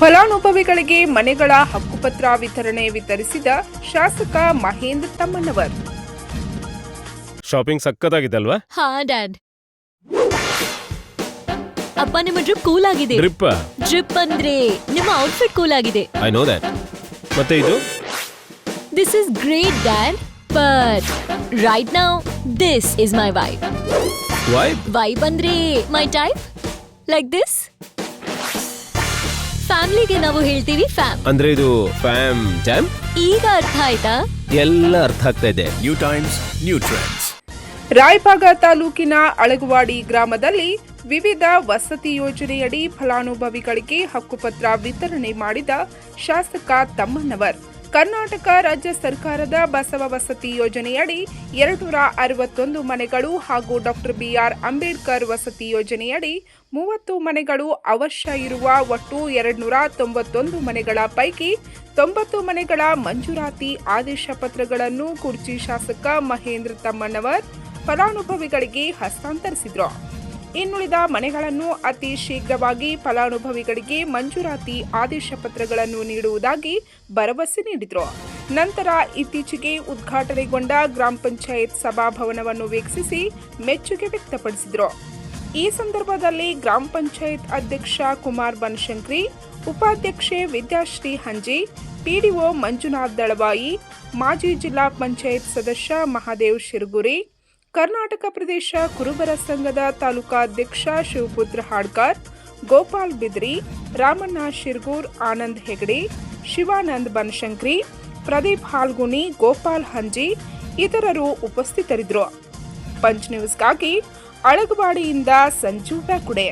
ಫಲಾನುಭವಿಗಳಿಗೆ ಮನೆಗಳ ಹಕ್ಕುಪತ್ರ ವಿತರಣೆ ವಿತರಿಸಿದ ಶಾಸಕ ಮಹೇಂದ್ರ ತಮ್ಮಣ್ಣವರ್ ಶಾಪಿಂಗ್ ಸಕ್ಕತ್ತಾಗಿದೆ ಅಲ್ವಾ ಹಾ ಡ್ಯಾಡ್. ಅಪ್ಪ ನಿಮ್ಮ ಡ್ರಿಪ್ ಕೂಲ್ ಆಗಿದೆ. ಡ್ರಿಪ್ ಡ್ರಿಪ್ ಅಂದ್ರೆ ನಿಮ್ಮ ಔಟ್ಫಿಟ್ ಕೂಲ್ ಆಗಿದೆ. ಐ ನೋ ದ್ಯಾಟ್ ಮತ್ತೆ ಇದು? This is great dad. But right now this is my wife why vibe ಅಂದ್ರೆ ಮೈ ಟೈಪ್ ಲೈಕ್ ದಿಸ್ ಫ್ಯಾಮಿಲಿಗೆ ನಾವು ಹೇಳ್ತೀವಿ ಫ್ಯಾಮ್. ಅಂದ್ರೆ ಇದು ಫ್ಯಾಮ್ ಜಾಮ್ ಈಗ ಅರ್ಥ ಆಯ್ತಾ? ಎಲ್ಲ ಅರ್ಥ ಆಗ್ತಾ ಇದೆ. New times new trends Raibag ತಾಲೂಕಿನ ಅಳಗವಾಡಿ ಗ್ರಾಮದಲ್ಲಿ ವಿವಿಧ ವಸತಿ ಯೋಜನೆಯಡಿ ಫಲಾನುಭವಿಗಳಿಗೆ ಹಕ್ಕುಪತ್ರ ವಿತರಣೆ ಮಾಡಿದ ಶಾಸಕ ತಮ್ಮಣ್ಣವರ್. ಕರ್ನಾಟಕ ರಾಜ್ಯ ಸರ್ಕಾರದ ಬಸವ ವಸತಿ ಯೋಜನೆಯಡಿ ಎರಡುನೂರ ಅರವತ್ತೊಂದು ಮನೆಗಳು ಹಾಗೂ ಡಾಕ್ಟರ್ ಬಿಆರ್ ಅಂಬೇಡ್ಕರ್ ವಸತಿ ಯೋಜನೆಯಡಿ ಮೂವತ್ತು ಮನೆಗಳು ಅವಶ್ಯ ಇರುವ ಒಟ್ಟು ಎರಡ್ನೂರ ತೊಂಬತ್ತೊಂದು ಮನೆಗಳ ಪೈಕಿ ತೊಂಬತ್ತು ಮನೆಗಳ ಮಂಜೂರಾತಿ ಆದೇಶ ಪತ್ರಗಳನ್ನು ಕುರ್ಚಿ ಶಾಸಕ ಮಹೇಂದ್ರ ತಮ್ಮಣ್ಣವರ್ ಫಲಾನುಭವಿಗಳಿಗೆ ಹಸ್ತಾಂತರಿಸಿದ್ರು. ಇನ್ನುಳಿದ ಮನೆಗಳನ್ನು ಅತಿ ಶೀಘ್ರವಾಗಿ ಫಲಾನುಭವಿಗಳಿಗೆ ಮಂಜೂರಾತಿ ಆದೇಶ ಪತ್ರಗಳನ್ನು ನೀಡುವುದಾಗಿ ಭರವಸೆ ನೀಡಿದರು. ನಂತರ ಇತ್ತೀಚೆಗೆ ಉದ್ಘಾಟನೆಗೊಂಡ ಗ್ರಾಮ ಪಂಚಾಯತ್ ಸಭಾಭವನವನ್ನು ವೀಕ್ಷಿಸಿ ಮೆಚ್ಚುಗೆ ವ್ಯಕ್ತಪಡಿಸಿದರು. ಈ ಸಂದರ್ಭದಲ್ಲಿ ಗ್ರಾಮ ಪಂಚಾಯತ್ ಅಧ್ಯಕ್ಷ ಕುಮಾರ್ ಬನಶಂಕರಿ, ಉಪಾಧ್ಯಕ್ಷೆ ವಿದ್ಯಾಶ್ರೀ ಹಂಜಿ, ಪಿಡಿಒ ಮಂಜುನಾಥ್ ದಳವಾಯಿ, ಮಾಜಿ ಜಿಲ್ಲಾ ಪಂಚಾಯತ್ ಸದಸ್ಯ ಮಹಾದೇವ್ ಶಿರಗುರಿ ಕರ್ನಾಟಕ ಪ್ರದೇಶ ಕುರುಬರ ಸಂಘದ ತಾಲೂಕಾಧ್ಯಕ್ಷ ಶಿವಪುತ್ರ ಹಾಡ್ಕರ್, ಗೋಪಾಲ್ ಬಿದ್ರಿ, ರಾಮಣ್ಣ ಶಿರ್ಗೂರ್, ಆನಂದ್ ಹೆಗಡೆ, ಶಿವಾನಂದ್ ಬನಶಂಕ್ರಿ, ಪ್ರದೀಪ್ ಹಾಲ್ಗುಣಿ, ಗೋಪಾಲ್ ಹಂಜಿ ಇತರರು ಉಪಸ್ಥಿತರಿದ್ದರು. ಪಂಚ್ ನ್ಯೂಸ್ಗಾಗಿ ಅಳಗವಾಡಿಯಿಂದ ಸಂಜು ಬ್ಯಾಕುಡೆ